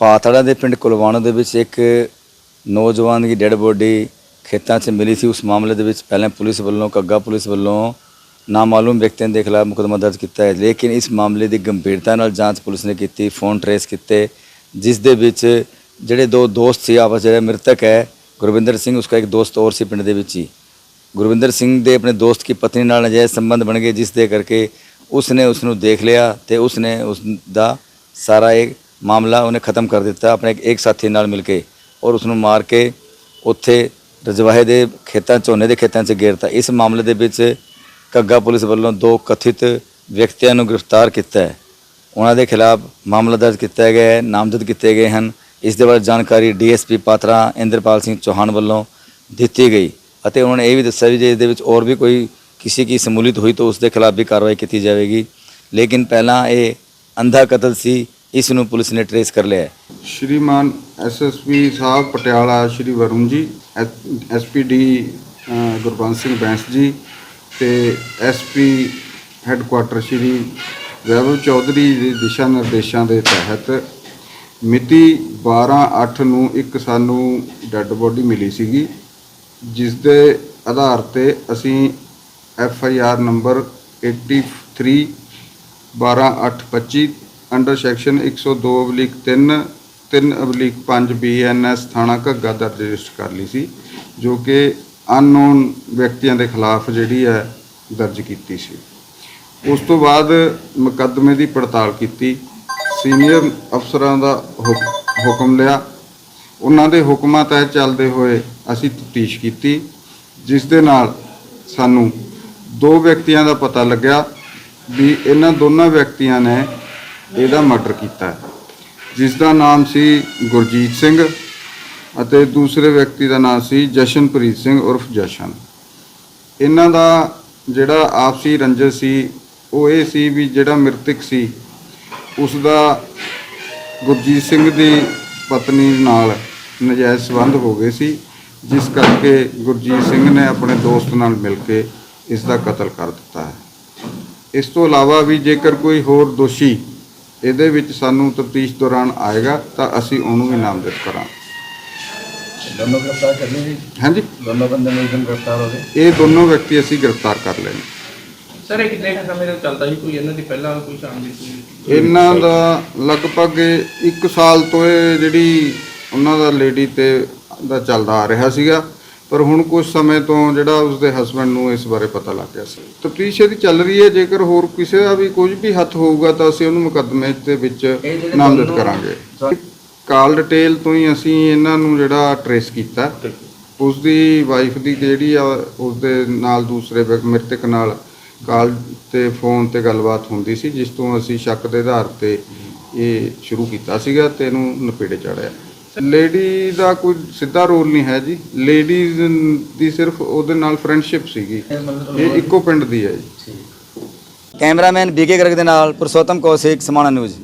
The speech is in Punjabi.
ਪਾਤੜਾ ਦੇ ਪਿੰਡ ਕੁਲਵਾਣਾ ਦੇ ਵਿੱਚ ਇੱਕ ਨੌਜਵਾਨ ਦੀ ਡੈੱਡ ਬੋਡੀ ਖੇਤਾਂ 'ਚ ਮਿਲੀ ਸੀ। ਉਸ ਮਾਮਲੇ ਦੇ ਵਿੱਚ ਪਹਿਲਾਂ ਪੁਲਿਸ ਵੱਲੋਂ ਕੱਗਾ ਪੁਲਿਸ ਵੱਲੋਂ ਨਾਮਾਲੂਮ ਵਿਅਕਤੀਆਂ ਦੇ ਖਿਲਾਫ ਮੁਕੱਦਮਾ ਦਰਜ ਕੀਤਾ ਹੈ। ਲੇਕਿਨ ਇਸ ਮਾਮਲੇ ਦੀ ਗੰਭੀਰਤਾ ਨਾਲ ਜਾਂਚ ਪੁਲਿਸ ਨੇ ਕੀਤੀ, ਫੋਨ ਟਰੇਸ ਕੀਤੇ, ਜਿਸ ਦੇ ਵਿੱਚ ਜਿਹੜੇ ਦੋ ਦੋਸਤ ਸੀ, ਆਪਸ ਜਿਹੜਾ ਮ੍ਰਿਤਕ ਹੈ, ਗੁਰਵਿੰਦਰ ਸਿੰਘ, ਉਸਕਾ ਇੱਕ ਦੋਸਤ ਹੋਰ ਸੀ ਪਿੰਡ ਦੇ ਵਿੱਚ ਹੀ। ਗੁਰਵਿੰਦਰ ਸਿੰਘ ਦੇ ਆਪਣੇ ਦੋਸਤ ਕੀ ਪਤਨੀ ਨਾਲ ਨਜਾਇਜ਼ ਸੰਬੰਧ ਬਣ ਗਏ, ਜਿਸ ਦੇ ਕਰਕੇ ਉਸ ਨੇ ਉਸ ਨੂੰ ਦੇਖ ਲਿਆ ਤੇ ਉਸ ਨੇ ਉਸ ਦਾ ਸਾਰਾ ਇਹ ਮਾਮਲਾ ਉਹਨੇ ਖਤਮ ਕਰ ਦਿੱਤਾ ਆਪਣੇ ਇੱਕ- ਇੱਕ ਸਾਥੀ ਨਾਲ ਮਿਲ ਕੇ ਔਰ ਉਸ ਨੂੰ ਮਾਰ ਕੇ ਉੱਥੇ ਰਜਵਾਹੇ ਦੇ ਖੇਤਾਂ, ਝੋਨੇ ਦੇ ਖੇਤਾਂ 'ਚ ਗੇਰਤਾ। ਇਸ ਮਾਮਲੇ ਦੇ ਵਿੱਚ ਕੱਗਾ ਪੁਲਿਸ ਵੱਲੋਂ ਦੋ ਕਥਿਤ ਵਿਅਕਤੀਆਂ ਨੂੰ ਗ੍ਰਿਫਤਾਰ ਕੀਤਾ ਹੈ। ਉਹਨਾਂ ਦੇ ਖਿਲਾਫ ਮਾਮਲਾ ਦਰਜ ਕੀਤਾ ਗਿਆ ਹੈ, ਨਾਮਜ਼ਦ ਕੀਤੇ ਗਏ ਹਨ। ਇਸ ਦੇ ਬਾਰੇ ਜਾਣਕਾਰੀ ਡੀਐਸਪੀ ਪਾਤਰਾ ਇੰਦਰਪਾਲ ਸਿੰਘ ਚੌਹਾਨ ਵੱਲੋਂ ਦਿੱਤੀ ਗਈ ਅਤੇ ਉਹਨਾਂ ਨੇ ਇਹ ਵੀ ਦੱਸਿਆ ਵੀ ਜੇ ਇਸ ਦੇ ਵਿੱਚ ਹੋਰ ਵੀ ਕੋਈ ਕਿਸੇ ਕੀ ਸਮੂਲੀਅਤ ਹੋਈ ਤਾਂ ਉਸ ਦੇ ਖਿਲਾਫ ਵੀ ਕਾਰਵਾਈ ਕੀਤੀ ਜਾਵੇਗੀ। ਲੇਕਿਨ ਪਹਿਲਾਂ ਇਹ ਅੰਧਾ ਕਤਲ ਸੀ। ਇਸ ਨੂੰ ਪੁਲਿਸ ਨੇ ਟਰੇਸ ਕਰ ਲਿਆ ਹੈ। ਸ਼੍ਰੀਮਾਨ ਐਸਐਸਪੀ ਸਾਹਿਬ ਪਟਿਆਲਾ ਸ਼੍ਰੀ ਵਰੁਣ ਜੀ ਐਸਪੀਡੀ ਗੁਰਬੰਸ ਸਿੰਘ ਬੈਂਸ ਜੀ ਤੇ ਐਸਪੀ ਹੈੱਡਕੁਆਟਰ ਸ਼੍ਰੀ ਵੈਭਵ ਚੌਧਰੀ ਦੇ ਦਿਸ਼ਾ ਨਿਰਦੇਸ਼ਾਂ ਦੇ ਤਹਿਤ ਮਿਤੀ 12/8 ਨੂੰ ਇੱਕ ਸਾਨੂੰ ਡੈੱਡ ਬੋਡੀ ਮਿਲੀ ਸੀਗੀ, ਜਿਸ ਦੇ ਆਧਾਰ ਤੇ ਅਸੀਂ F I R number 83 12825 under section 102/3 3/5 BNS ਥਾਣਾ ਘੱਗਾ ਦਰਜ ਰਜਿਸਟਰ ਕਰ ਲਈ ਸੀ, ਜੋ ਕਿ ਅਨਨੋਨ ਵਿਅਕਤੀਆਂ ਦੇ ਖਿਲਾਫ ਜਿਹੜੀ ਹੈ ਦਰਜ ਕੀਤੀ ਸੀ। ਉਸ ਤੋਂ ਬਾਅਦ ਮੁਕੱਦਮੇ ਦੀ ਪੜਤਾਲ ਕੀਤੀ, ਸੀਨੀਅਰ ਅਫਸਰਾਂ ਦਾ ਹੁਕ- ਹੁਕਮ ਲਿਆ। ਉਹਨਾਂ ਦੇ ਹੁਕਮਾਂ ਤਹਿਤ ਚੱਲਦੇ ਹੋਏ ਅਸੀਂ ਤਫਤੀਸ਼ ਕੀਤੀ, ਜਿਸ ਦੇ ਨਾਲ ਸਾਨੂੰ ਦੋ ਵਿਅਕਤੀਆਂ ਦਾ ਪਤਾ ਲੱਗਿਆ ਵੀ ਇਹਨਾਂ ਦੋਨਾਂ ਵਿਅਕਤੀਆਂ ਨੇ ਇਹਦਾ ਮਰਡਰ ਕੀਤਾ ਜਿਸ ਦਾ ਨਾਮ ਸੀ ਗੁਰਜੀਤ ਸਿੰਘ ਅਤੇ ਦੂਸਰੇ ਵਿਅਕਤੀ ਦਾ ਨਾਮ ਸੀ ਜਸ਼ਨਪ੍ਰੀਤ ਸਿੰਘ ਉਰਫ ਜਸ਼ਨ। ਇਹਨਾਂ ਦਾ ਜਿਹੜਾ ਆਪਸੀ ਰੰਜਿਸ਼ ਸੀ, ਉਹ ਇਹ ਸੀ ਵੀ ਜਿਹੜਾ ਮ੍ਰਿਤਕ ਸੀ ਉਸ ਦਾ ਗੁਰਜੀਤ ਸਿੰਘ ਦੀ ਪਤਨੀ ਨਾਲ ਨਜਾਇਜ਼ ਸੰਬੰਧ ਹੋ ਗਏ ਸੀ, ਜਿਸ ਕਰਕੇ ਗੁਰਜੀਤ ਸਿੰਘ ਨੇ ਆਪਣੇ ਦੋਸਤ ਨਾਲ ਮਿਲ ਕੇ ਇਸ ਦਾ ਕਤਲ ਕਰ ਦਿੱਤਾ ਹੈ। ਇਸ ਤੋਂ ਇਲਾਵਾ ਵੀ ਜੇਕਰ ਕੋਈ ਹੋਰ ਦੋਸ਼ੀ ਇਹਦੇ ਵਿੱਚ ਸਾਨੂੰ ਤਫਤੀਸ਼ ਦੌਰਾਨ ਆਏਗਾ ਤਾਂ ਅਸੀਂ ਉਹਨੂੰ ਵੀ ਨਾਮਜ਼ਦ ਕਰਾਂਗੇ। ਦੋਨੋਂ ਗ੍ਰਿਫਤਾਰ ਕਰ ਲਏ ਜੀ? ਹਾਂਜੀ। ਦੋਨੋਂ ਬੰਦੇ ਨੂੰ ਇੱਕਦਮ ਗ੍ਰਿਫਤਾਰ ਹੋ ਗਏ? ਇਹ ਦੋਨੋਂ ਵਿਅਕਤੀ ਅਸੀਂ ਗ੍ਰਿਫਤਾਰ ਕਰ ਲਏ ਨੇ। ਸਰ ਇਹ ਕਿੰਨੇ ਕੁ ਸਮੇਂ ਤੋਂ ਚੱਲਦਾ ਸੀ ਕੋਈ ਇਹਨਾਂ ਦੀ ਪਹਿਲਾਂ ਕੋਈ ਸ਼ਾਮ ਦੀ ਕੋਈ ਇਹਨਾਂ ਦਾ ਲਗਭਗ 1 ਸਾਲ ਤੋਂ ਇਹ ਜਿਹੜੀ ਉਹਨਾਂ ਦਾ ਲੇਡੀ ਤੇ ਦਾ ਚੱਲਦਾ ਆ ਰਿਹਾ ਸੀਗਾ। ਪਰ ਹੁਣ ਕੁਝ ਸਮੇਂ ਤੋਂ ਜਿਹੜਾ ਉਸਦੇ ਹਸਬੰਡ ਨੂੰ ਇਸ ਬਾਰੇ ਪਤਾ ਲੱਗ ਗਿਆ ਸੀ। ਤਫਤੀਸ਼ ਇਹਦੀ ਚੱਲ ਰਹੀ ਹੈ ਜੇਕਰ ਹੋਰ ਕਿਸੇ ਦਾ ਵੀ ਕੁਝ ਵੀ ਹੱਥ ਹੋਊਗਾ ਤਾਂ ਅਸੀਂ ਉਹਨੂੰ ਮੁਕੱਦਮੇ ਦੇ ਵਿੱਚ ਨਾਮਜ਼ਦ ਕਰਾਂਗੇ। ਕਾਲ ਡਿਟੇਲ ਤੋਂ ਹੀ ਅਸੀਂ ਇਹਨਾਂ ਨੂੰ ਜਿਹੜਾ ਟਰੇਸ ਕੀਤਾ। ਉਸ ਦੀ ਵਾਈਫ ਦੀ ਜਿਹੜੀ ਆ ਉਸ ਦੇ ਨਾਲ ਦੂਸਰੇ ਮ੍ਰਿਤਕ ਨਾਲ ਕਾਲ ਤੇ ਫੋਨ ਤੇ ਗੱਲਬਾਤ ਹੁੰਦੀ ਸੀ ਜਿਸ ਤੋਂ ਅਸੀਂ ਸ਼ੱਕ ਦੇ ਆਧਾਰ ਤੇ ਇਹ ਸ਼ੁਰੂ ਕੀਤਾ ਸੀਗਾ ਤੇ ਇਹਨੂੰ ਨਪੇੜੇ ਚੜਿਆ। ਲੇਡੀ ਦਾ ਕੋਈ ਸਿੱਧਾ ਰੋਲ ਨਹੀਂ ਹੈ ਜੀ। ਲੇਡੀਜ਼ ਦੀ ਸਿਰਫ ਉਹਦੇ ਨਾਲ ਫਰੈਂਡਸ਼ਿਪ ਸੀਗੀ। ਇਹ ਇੱਕੋ ਪਿੰਡ ਦੀ ਹੈ ਜੀ। ਕੈਮਰਾਮੈਨ ਬੀਕੇ ਗਰਗ ਦੇ ਨਾਲ ਪੁਰਸ਼ੋਤਮ ਕੌਸ਼ਿਕ ਸਮਾਣਾ ਨਿਊਜ਼।